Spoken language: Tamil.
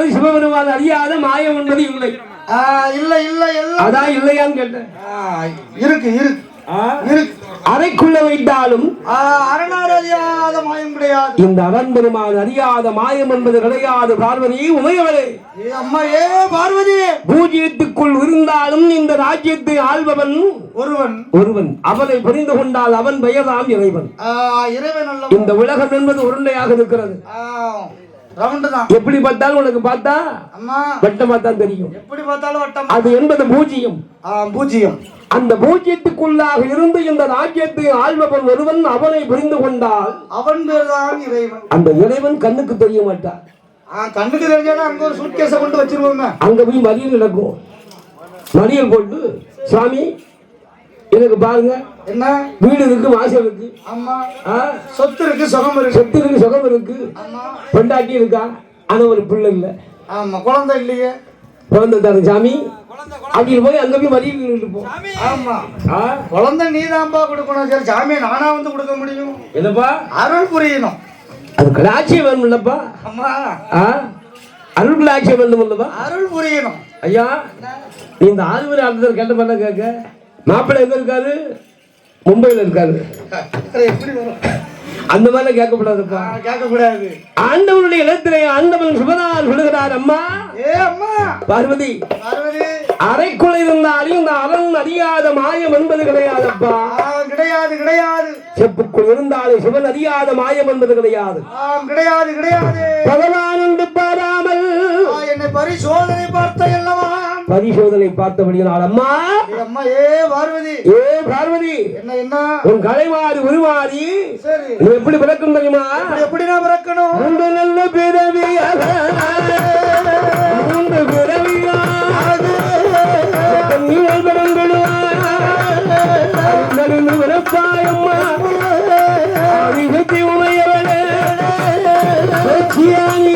இருந்தாலும் சிவபெருமான் அறியாத மாயம் என்பது இல்லை. இல்ல இல்ல அதான் இல்லையான்னு கேட்டேன். இருக்கு இருக்கு. அறைக்குள்ள வைத்தாலும் அறியாத மாயம் கிடையாது. இந்த பெருமான் அறியாத மாயம் என்பது கிடையாது. பார்வதி உமையவளே. ஏ அம்மா ஏ பார்வதி. பூஜ்யத்துக்குள் இருந்தாலும் இந்த ராஜ்யத்தை ஆள்பவன் ஒருவன். ஒருவன். அவனை புரிந்து கொண்டால் அவன் பெயர்தான் இறைவன். இறைவன் இந்த உலகம் என்பது உருண்டையாக இருக்கிறது எப்படி பார்த்தாலும் உனக்கு பார்த்தா அம்மா வட்டமா தான் தெரியும். எப்படி பார்த்தாலும் வட்டம். அது என்பது பூஜ்யம் ஆ, பூஜ்ஜியம். அந்த பூஜ்யத்துக்குள்ளாக இருந்து இந்த ராஜ்யத்தை ஆள்பவன் ஒருவன் அவனை புரிந்து கொண்டால் அவன் பேர் தான் இறைவன். அந்த இறைவன் கண்ணுக்கு தெரிய மாட்டான். கண்ணுக்கு தெரிஞ்சாலும் அங்க ஒரு சூட்கேஸை கொண்டு வச்சிருவோங்க அங்க போய் மறியல் நடக்கும். மறியல் போட்டு சுவாமி எனக்கு பாருங்க. என்ன? வீடு இருக்கு வாசல் இருக்கு. அம்மா ஆ, சொத்து இருக்கு சுகம் இருக்கு. சொத்து இருக்கு சுகம் இருக்கு. ஆமா. பொண்டாட்டி இருக்கா? ஆனா ஒரு பிள்ளை இல்ல. ஆமா. குழந்தை இல்லையே. குழந்தை தாரு சாமி. அப்படின்னு போய் அங்க போய் மறியல் இருப்போம் ஆமா. குழந்தை நீதான்பா கொடுக்கணும். சரி சாமியை நானா வந்து கொடுக்க முடியும்? என்னப்பா? அருள் புரியணும். அது கலாட்சியம் வேணும் இல்லப்பா. அம்மா ஆ? அருள் கலாட்சியம் வேண்டும் இல்லப்பா. அருள் புரியணும். ஐயா நீ இந்த ஆளுநர் ஆளுநர் கேட்ட பண்ண கேட்க. மாப்பிள்ளை எங்க இருக்காரு? மும்பையில இருக்காரு. எப்படி வரும்? அந்த மாதிரி கேட்கப்படாதுப்பா கேட்க கூடாது ஆண்டவனுடைய இடத்திலே ஆண்டவன் சுபதால் விழுகிறார் அம்மா. ஏ அம்மா. பார்வதி பார்வதி. அறைக்குள் இருந்தாலும் இந்த அரண் அறியாத மாயம் என்பது கிடையாதப்பா. கிடையாது கிடையாது. செப்புக்குள் இருந்தாலும் சிவன் அறியாத மாயம் என்பது கிடையாது. கிடையாது கிடையாது. பகவான் என்று பாராமல் என்னை பரிசோதனை பார்த்த அல்லவா? பரிசோதனை பார்த்தபடியால் அம்மா! அம்மா ஏ பார்வதி! ஏ பார்வதி! என்ன என்ன? உன் கலைமாறி உருமாறி சரி. நீ எப்படி பிறக்கும் தெரியுமா? எப்படி நான் பிறக்கணும்? மூன்று நல்ல பிறவியாக. மூன்று பிறவியாக. பிறப்பாயம்மா அறிவுத்தி உமையவளே வெற்றியானி.